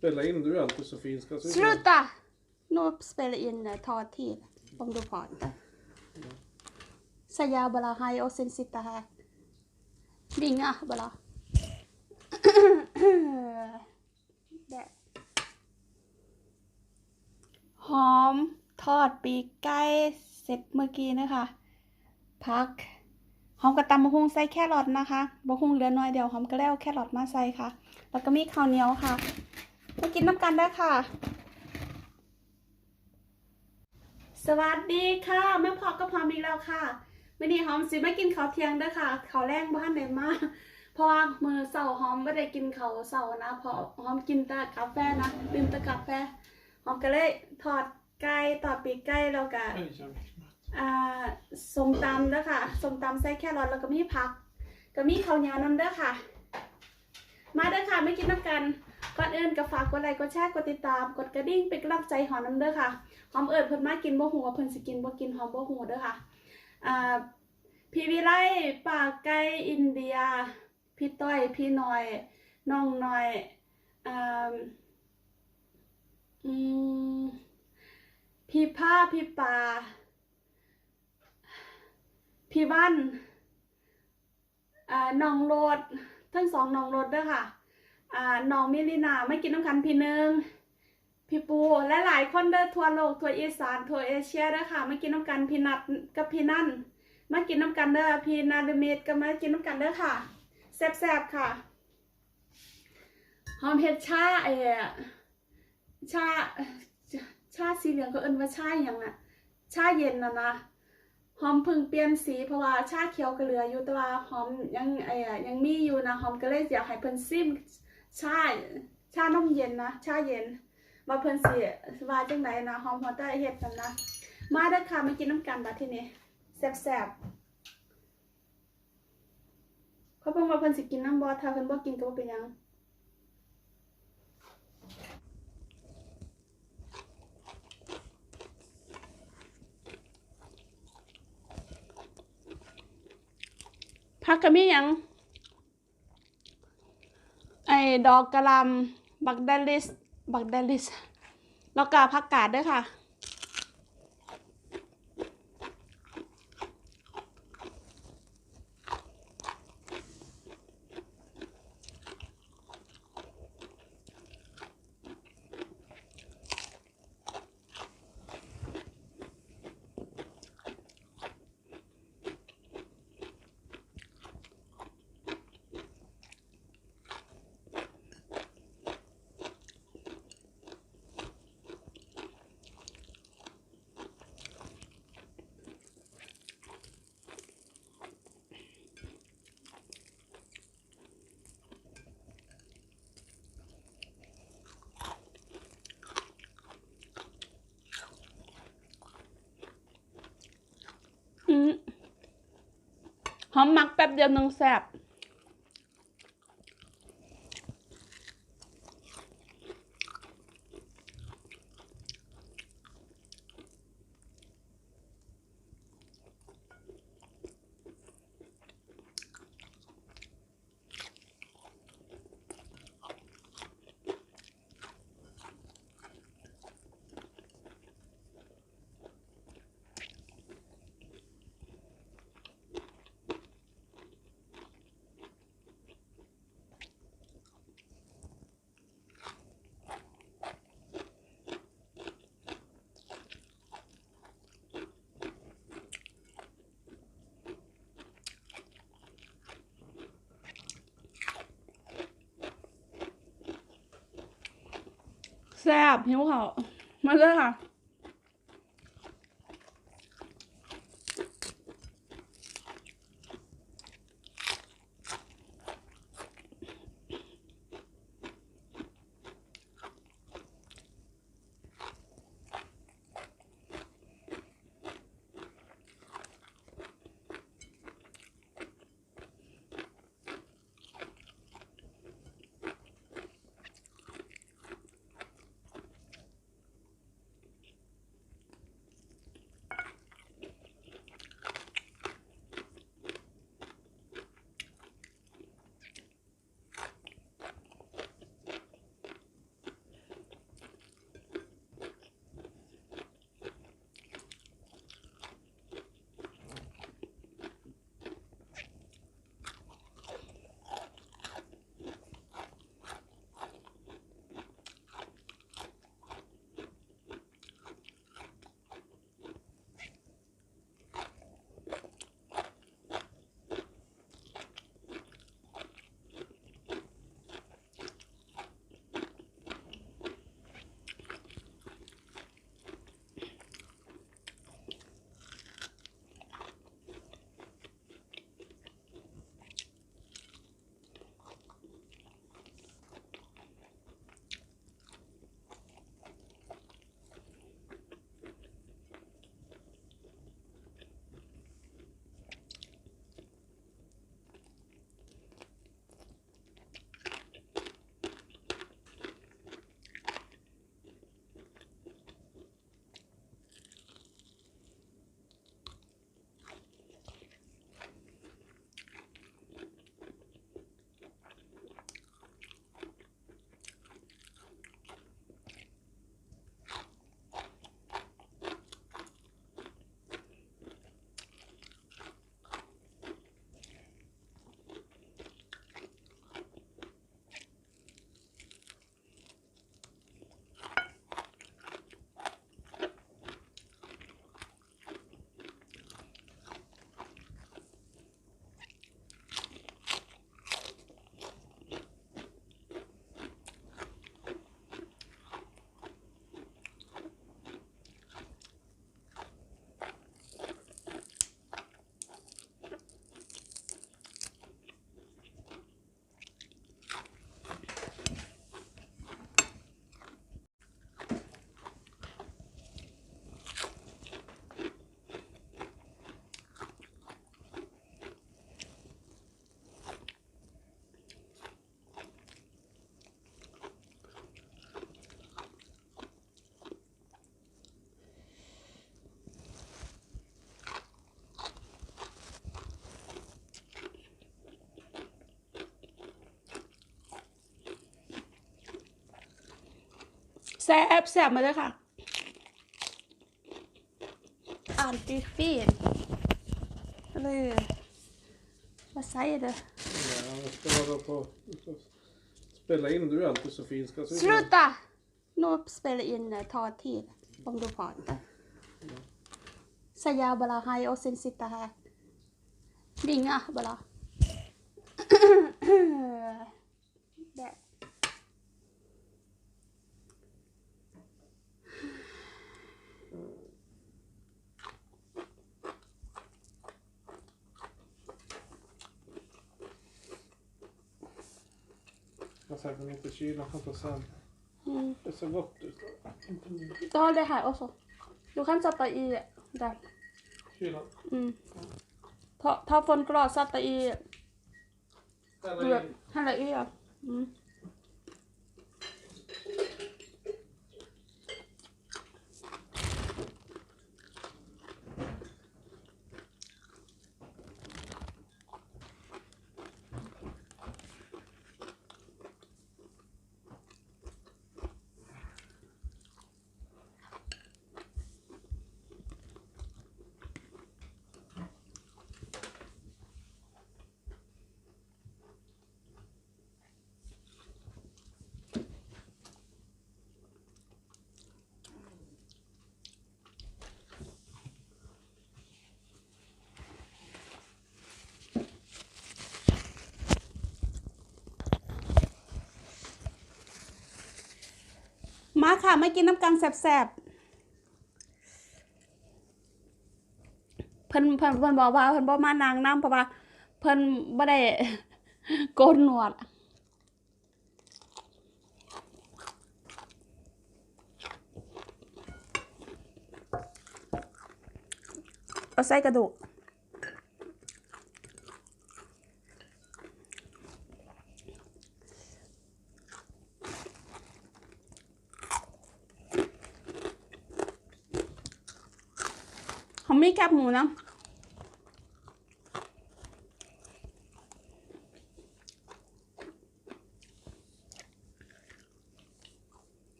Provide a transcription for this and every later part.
Spela in du alltid så fin ska se ut. Sluta! Nu spelar in ta till om du pratar. Säga bara hej och sen sitta här. Ringa bara. หอมทอดปีกไก่เสร็จเมื่อกี้นะคะ พัก หอมกระตำมะฮุงใส่แครอทนะคะมะฮุงเหลือน้อยเดียวหอมกระเล้วแครอทมาใส่ค่ะ แล้วก็มีข้าวเหนียวค่ะ มากินน้ำกันได้ค่ะ สวัสดีค่ะแม่พอก็พร้อมอีกแล้วค่ะวันนี้หอมสิมากินข้าวเที่ยงเด้ค่ะข้าวแรงบ้านไหนมาเพราะว่ามือเสาร์หอมไม่ได้กินข้าวเสาร์นะพราะหอมกินแต่กาแฟนะดื่มแต่กาแฟหอมก็เลยทอดไก่ทอดปีกไก่แล้วก็ Oj, jag vet inte. อ่าส้มตำเด้ค่ะส้มตำใส่แครอทแล้วก็มีผัก ก็มีข้าวเหนียวน้ำเด้อค่ะ มาด้อค่ะไม่กินน้ำกัน ก่อนอื่นก็ฝากกดไลค์กดแชร์กดติดตาม กดกระดิ่งเป็นกำลังใจหอมน้ำเด้อค่ะหอมเอิญเพิ่นมากินบ่หูว่าเพิ่นสิกินบ่กินหอมบ่หูเด้อค่ะอ่าพี่วิไลป่าไก่อินเดีย พี่ต้อยพี่น้อยน้องน้อยอ่าอืมพี่ผ้าพี่ปาพี่บ้านอ่าน้องโรดทั้งสองน้องโรดเด้อค่ะ น้องมิลินาไม่กินน้ำกันพี่หนึงพี่ปูและหลายคนเด้อทั่วโลกทั่วอีสานทั่วเอเชียเด้อค่ะไม่กินน้ำกันพี่นัดกับพี่นั่นมากินน้ำกันเด้อพี่นาดเมดก็มากินน้ำกันเด้อค่ะแซ่บๆค่ะหอมเฮ็ดชาเออชาชาสีเหลืองก็เอิ้นว่าชาอย่างน่ะชาเย็นนะนะหอมพึ่งเปลี่ยนสีเพราะว่าชาเขียวก็เหลืออยู่แต่ว่าหอมยังไอ้อยังมีอยู่นะหอมก็เลยอยากให้เพิ่นซิม ชาชานมเย็นนะชาเย็นมาเพิ่นสิว่าจังไดนนะหอมพอได้เฮ็ดกันนะมาเด้ค่ะมากินน้ำกันบัดทีนี้แซ่บๆเขาเพิ่งว่าเพิ่นสิกินน้ำบ่ถ้าเพิ่นบ่กินก็บ่เป็นยังผักกะมียัง ไอ้ดอกกระลำบักเดลิส บักเดลิส แล้วก็ผักกาดด้วยค่ะ อืม หอมมักแป๊บเดียวนึงแซ่บ แซ่บหิวเขาวมาเลยค่ะ ซ่บแซ่บมาเลยค่ะอ่านปีฟีนเลย vad säger du? Ja, jag ska vara på... Spela in, du är alltid så fin. Ska se ut som- Sluta! Nu spelar in eh, ta tid om du pratar. Säga bara hej och sen sitta här. Ringa bara. Där. Jag säger den inte i kylen, han tar sen. Mm. Det ser gott ut. Ta det här också. Du kan sätta i där. Kylen. Mm. Ta, ta från glas, sätta i Hälla in. Hälla i ja. Mm. มาค่ะไมากินน้ำกังแสบๆเพิ่นเพิ่นเพิ่นบอกว่าเพิ่นบ่มานางน้ำเพราะว่าเพิ่นบ่ได้โกนหนวดเอาใส่กระดูก ไม่แคบหมูนะ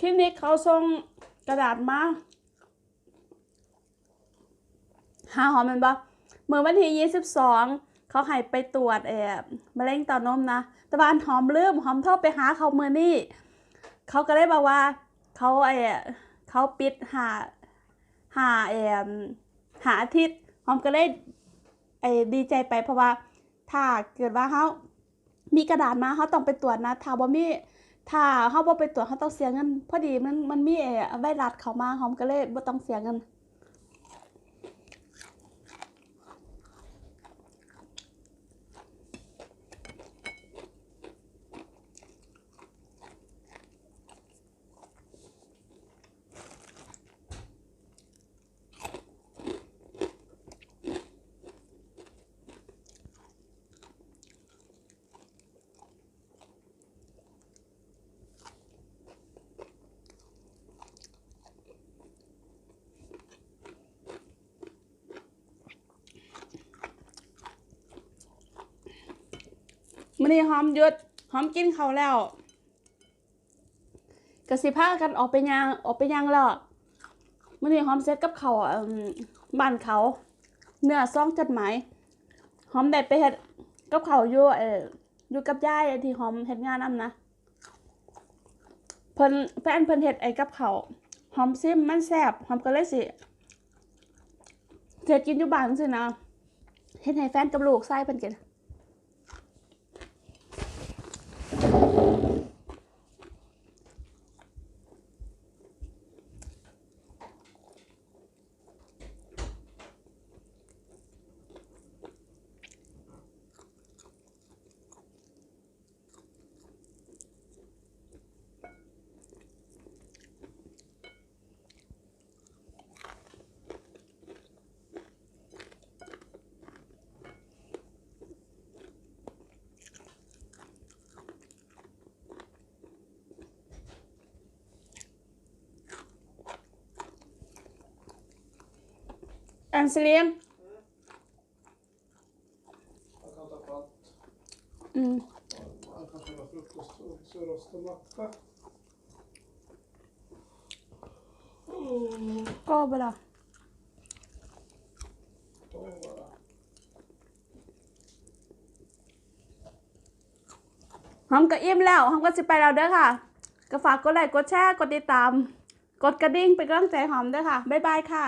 คลินิกเขาส่งกระดาษมาหาหอมมันบ่เมื่อวันที่ 22 เขาให้ไปตรวจเอ่อมะเร็งเต่านมนะต่ว่านหอมลืมหอมโทรไปหาเขาเมื่อนี่เขาก็เลยบอกว่าเขาไอ้เขาปิดหาหาเอ่อหาอาทิตย์หอมก็เลยไอ้ดีใจไปเพราะว่าถ้าเกิดว่าเขามีกระดาษมาเขาต้องไปตรวจนะถ้าบ่มี ถ้าเขาบ่ไปตรวจเขาต้องเสียเงินพอดีมันมันมีไอ้ไวรัสเข้ามาหอมก็เลยบ่ต้องเสียเงิน นี้หอมหยุดหอมกินเขาแล้วก็สิพากันออกไปยางออกไปยางแล้วมื้อนี้หอมเสร็จกับเขาบ้านเขาเนื้อซองจดหมายหอมได้ไปเฮ็ดกับเขาอยู่เอออยู่กับยายที่หอมเฮ็ดงานนำนะเพิ่นแฟนเพิ่นเฮ็ดไอ้กับเขาหอมซิมมันแซ่บหอมก็เลยสิเฮ็ดกินอยู่บ้านซื่อนะเฮ็ดให้แฟนกับลูกใส่เพิ่นกิน อันสลิม Man kan ta på allt. อืม Man kan ta frukost och så rost och macka. ก็ไปละ Så bara. หอมก็อิ่มแล้วหอมก็จะไปแล้วเด้อค่ะ ก็ฝากกดไลค์กดแชร์ กดติดตาม กดกระดิ่งเป็นกำลังใจหอมเด้อค่ะ บ๊ายบายค่ะ